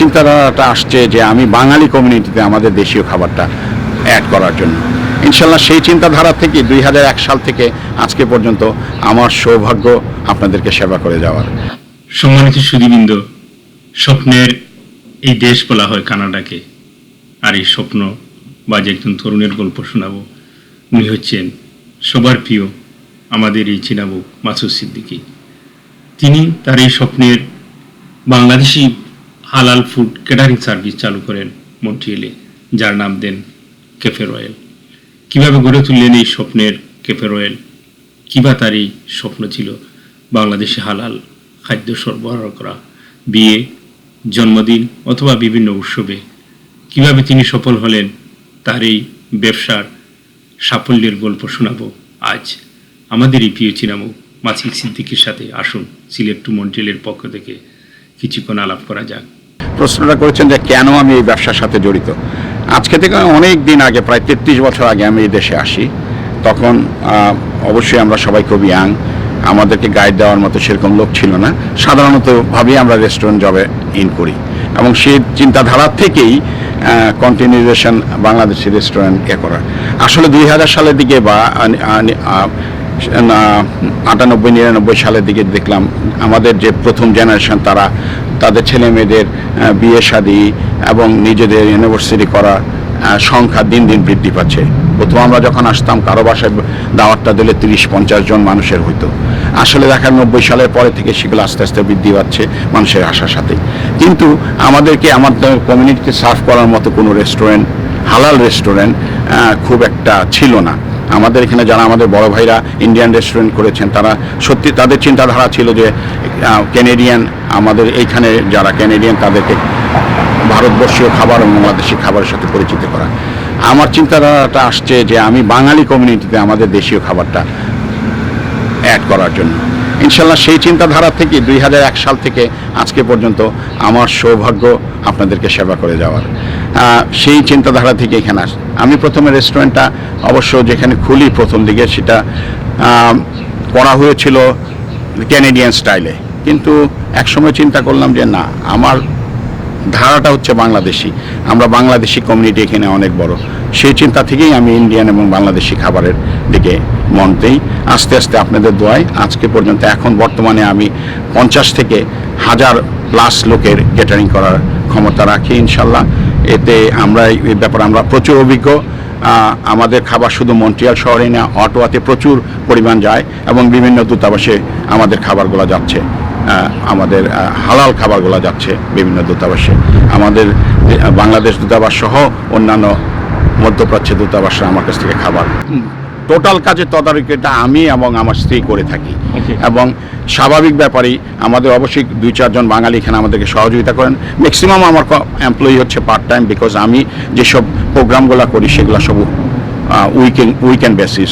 চিন্তাধারাটা আসছে যে আমি বাঙালি কমিউনিটিতে আমাদের দেশীয় খাবারটা অ্যাড করার জন্য। ইনশাল্লাহ সেই চিন্তাধারা থেকে দুই হাজার এক সাল থেকে আজকে পর্যন্ত আমার সৌভাগ্য আপনাদেরকে সেবা করে যাওয়ার। সম্মানিত সুদীবৃন্দ স্বপ্নের এই দেশ বলা হয় কানাডাকে, আর এই স্বপ্ন বা যে একজন তরুণের গল্প শোনাবো, উনি হচ্ছেন সবার প্রিয়, আমাদের এই চিনাবু মাসুদ সিদ্দিকী। তিনি তার এই স্বপ্নের বাংলাদেশি হালাল ফুড ক্যাটারিং সার্ভিস চালু করেন মন্ট্রিয়েলে যার নাম দেন ক্যাফে রয়্যাল কীভাবে গড়ে তুললেন এই স্বপ্নের ক্যাফে রয়্যাল কিবা তার এই স্বপ্ন ছিল? বাংলাদেশে হালাল খাদ্য সরবরাহ করা, বিয়ে, জন্মদিন অথবা বিভিন্ন উৎসবে। কীভাবে তিনি সফল হলেন, তার এই ব্যবসার সাফল্যের গল্প শোনাবো আজ। আমাদের এই প্রিয় চিনামু মাসিক সিদ্দিকের সাথে আসুন, সিলেট টু মন্ট্রিলের পক্ষ থেকে। কিছুক্ষণ আলাপ করা যাক। প্রশ্নটা করেছেন যে কেন আমি এই ব্যবসার সাথে জড়িত? আজকে থেকে অনেক দিন আগে, প্রায় তেত্রিশ বছর আগে আমি এই দেশে আসি। তখন অবশ্যই আমরা সবাই খুব ইয়াং আমাদেরকে গাইড দেওয়ার মতো সেরকম লোক ছিল না। সাধারণত ভাবেই আমরা রেস্টুরেন্ট জবে ইন করি। এবং সেই চিন্তাধারা থেকেই কন্টিনিউয়েশন বাংলাদেশি রেস্টুরেন্ট এ করা। আসলে দুই হাজার সালের দিকে বা আটানব্বই, নিরানব্বই সালের দিকে দেখলাম, আমাদের যে প্রথম জেনারেশন তারা, তাদের ছেলে মেয়েদের বিয়ে শাদী এবং নিজেদের ইউনিভার্সিটি করা সংখ্যা দিন দিন বৃদ্ধি পাচ্ছে। প্রথম আমরা যখন আসতাম, কারও বাসায় দাওয়াতটা দিলে তিরিশ, পঞ্চাশ জন মানুষের হইতো। আসলে দেখা নব্বই সালের পরে থেকে সেগুলো আস্তে আস্তে বৃদ্ধি পাচ্ছে মানুষের আসার সাথে। কিন্তু আমাদেরকে আমাদের কমিউনিটিকে সার্ভ করার মতো কোনো রেস্টুরেন্ট হালাল রেস্টুরেন্ট খুব একটা ছিল না। আমাদের এখানে যারা আমাদের বড় ভাইরা ইন্ডিয়ান রেস্টুরেন্ট করেছেন, তারা সত্যি তাদের চিন্তাধারা ছিল যে ক্যানেডিয়ান আমাদের এইখানে যারা ক্যানেডিয়ান তাদেরকে ভারতবর্ষীয় খাবার এবং বাংলাদেশি খাবারের সাথে পরিচিত করা। আমার চিন্তাধারাটা আসছে যে, আমি বাঙালি কমিউনিটিতে আমাদের দেশীয় খাবারটা অ্যাড করার জন্য। ইনশাল্লাহ সেই চিন্তাধারা থেকে দুই হাজার এক সাল থেকে আজকে পর্যন্ত আমার সৌভাগ্য আপনাদেরকে সেবা করে যাওয়ার। সেই চিন্তাধারা থেকে এখানে আস। আমি প্রথমে রেস্টুরেন্টটা অবশ্য যেখানে খুলি প্রথম দিকে সেটা করা হয়েছিল ক্যানেডিয়ান স্টাইলে কিন্তু একসময় চিন্তা করলাম যে না, আমার ধারাটা হচ্ছে বাংলাদেশি। আমরা বাংলাদেশি কমিউনিটি এখানে অনেক বড়। সেই চিন্তা থেকেই আমি ইন্ডিয়ান এবং বাংলাদেশি খাবারের দিকে মন দেই। আস্তে আস্তে আপনাদের দোয়ায় আজকে পর্যন্ত এখন বর্তমানে আমি পঞ্চাশ থেকে হাজার প্লাস লোকের ক্যাটারিং করার ক্ষমতা রাখি ইনশাল্লাহ। এতে আমরা এই ব্যাপারে আমরা প্রচুর অভিজ্ঞ। আমাদের খাবার শুধু মন্ট্রিয়াল শহরে না, অটোয়াতে প্রচুর পরিমাণ যায় এবং বিভিন্ন দূতাবাসে আমাদের খাবারগুলো যাচ্ছে। আমাদের হালাল খাবারগুলো যাচ্ছে বিভিন্ন দূতাবাসে। আমাদের বাংলাদেশ দূতাবাস সহ অন্যান্য মধ্যপ্রাচ্যের দূতাবাসরা আমার কাছ থেকে খাবার টোটাল কাজের তদারকিটা আমি এবং আমার স্ত্রী করে থাকি। এবং স্বাভাবিক ব্যাপারেই আমাদের অবশ্যই দুই চারজন বাঙালি এখানে আমাদেরকে সহযোগিতা করেন। ম্যাক্সিমাম আমার এমপ্লয়ি হচ্ছে পার্ট টাইম বিকজ আমি যেসব প্রোগ্রামগুলো করি সেগুলো সব weekend weekend basis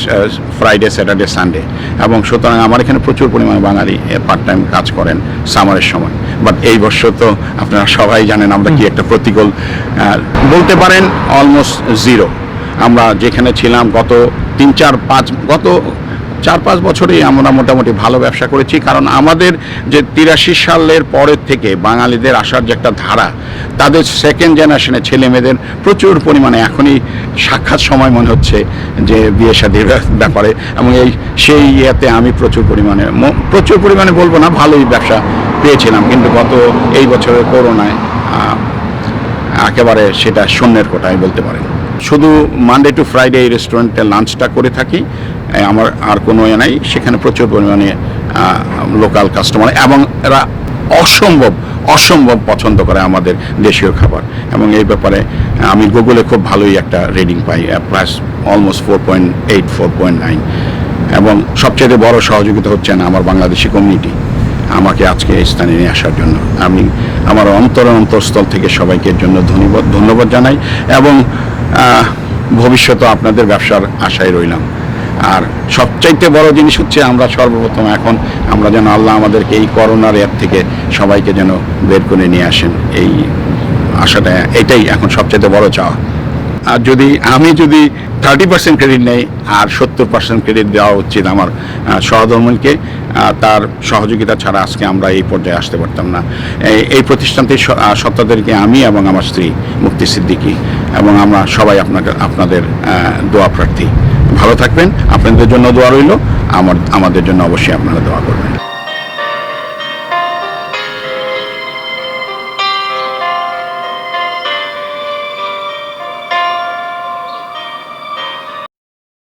Friday Saturday Sunday এবং সুতরাং আমার এখানে প্রচুর পরিমাণে বাঙালি পার্ট টাইম কাজ করেন সামারের সময়। বাট এই বছর তো আপনারা সবাই জানেন আমরা কি একটা প্রতিকূল বলতে পারেন অলমোস্ট জিরো আমরা যেখানে ছিলাম গত তিন, চার, পাঁচ, গত চার, পাঁচ বছরেই আমরা মোটামুটি ভালো ব্যবসা করেছি। কারণ আমাদের যে তিরাশি সালের পরের থেকে বাঙালিদের আসার যে একটা ধারা, তাদের সেকেন্ড জেনারেশনের ছেলে মেয়েদের প্রচুর পরিমাণে এখনই সাক্ষাৎ সময় মনে হচ্ছে যে বিয়ে শাদির ব্যাপারে। এবং এই সেই ইয়েতে আমি প্রচুর পরিমাণে প্রচুর পরিমাণে বলব না, ভালোই ব্যবসা পেয়েছিলাম। কিন্তু গত এই বছরের করোনায় একেবারে সেটা শূন্যের কোটায় বলতে পারেন। শুধু মানডে টু ফ্রাইডে এই রেস্টুরেন্টে লাঞ্চটা করে থাকি। আমার আর কোনো ইয়ে নাই। সেখানে প্রচুর পরিমাণে লোকাল কাস্টমার এবং এরা অসম্ভব অসম্ভব পছন্দ করে আমাদের দেশীয় খাবার। এবং এই ব্যাপারে, আমি গুগলে খুব ভালোই একটা রেডিং পাই plus almost four point eight four point nine এবং সবচেয়ে বড় সহযোগিতা হচ্ছেন আমার বাংলাদেশি কমিউনিটি আমাকে আজকে এই স্থানে নিয়ে আসার জন্য। আমি আমার অন্তর অন্তরস্থল থেকে সবাইকে জন্য ধন্যবাদ ধন্যবাদ জানাই। এবং ভবিষ্যতে আপনাদের ব্যবসার আশায় রইলাম। আর সবচাইতে বড় জিনিস হচ্ছে আমরা সর্বপ্রথম এখন আমরা যেন আল্লাহ আমাদেরকে এই করোনার অ্যাপ থেকে সবাইকে যেন বের করে নিয়ে আসেন। এই আশাটা, এটাই এখন সবচাইতে বড় চাওয়া। আর যদি আমি যদি থার্টি পার্সেন্ট ক্রেডিট নেই, আর সত্তর পার্সেন্ট ক্রেডিট দেওয়া উচিত আমার সহধর্মীকে তার সহযোগিতা ছাড়া আজকে আমরা এই পর্যায়ে আসতে পারতাম না। এই প্রতিষ্ঠানটির সত্তাদেরকে আমি এবং আমার স্ত্রী মুক্তি সিদ্দিকী এবং আমরা সবাই আপনাকে, আপনাদের দোয়া প্রার্থী। ভালো থাকবেন, আপনাদের জন্য দোয়া রইল, আমার, আমাদের জন্য অবশ্যই আপনারা দোয়া করবেন।